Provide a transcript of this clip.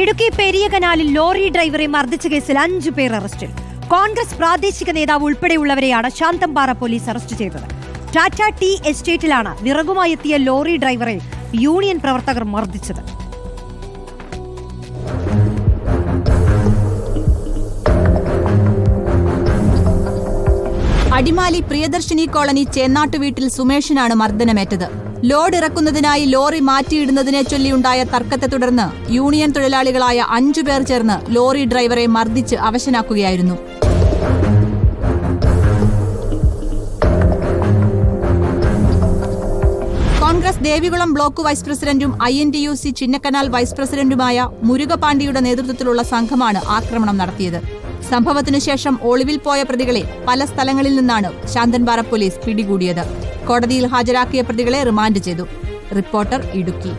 ഇടുക്കി പെരിയ കനാലിൽ ലോറി ഡ്രൈവറെ മർദ്ദിച്ച കേസിൽ അഞ്ചു പേർ അറസ്റ്റിൽ. കോൺഗ്രസ് പ്രാദേശിക നേതാവ് ഉൾപ്പെടെയുള്ളവരെയാണ് ശാന്തംപാറ പോലീസ് അറസ്റ്റ് ചെയ്തത്. ടാറ്റ ടി എസ്റ്റേറ്റിലാണ് വിറകുമായി എത്തിയ ലോറി ഡ്രൈവറെ യൂണിയൻ പ്രവർത്തകർ മർദ്ദിച്ചത്. അടിമാലി പ്രിയദർശിനി കോളനി ചേന്നാട്ടു വീട്ടിൽ സുമേഷിനാണ് മർദ്ദനമേറ്റത്. ലോഡ് ഇറക്കുന്നതിനായി ലോറി മാറ്റിയിടുന്നതിനെ ചൊല്ലിയുണ്ടായ തർക്കത്തെ തുടർന്ന് യൂണിയൻ തൊഴിലാളികളായ അഞ്ചു പേർ ചേർന്ന് ലോറി ഡ്രൈവറെ മർദ്ദിച്ച് അവശനാക്കുകയായിരുന്നു. കോൺഗ്രസ് ദേവികുളം ബ്ലോക്ക് വൈസ് പ്രസിഡന്റും I N T U C Chinnakanal vice പ്രസിഡന്റുമായ മുരുകപാണ്ഡിയുടെ നേതൃത്വത്തിലുള്ള സംഘമാണ് ആക്രമണം നടത്തിയത്. സംഭവത്തിനു ശേഷം ഒളിവിൽ പോയ പ്രതികളെ പല സ്ഥലങ്ങളിൽ നിന്നാണ് ശാന്തൻപാറ പോലീസ് പിടികൂടിയത്. കോടതിയിൽ ഹാജരാക്കിയ പ്രതികളെ റിമാൻഡ് ചെയ്തു. റിപ്പോർട്ടർ ഇടുക്കി.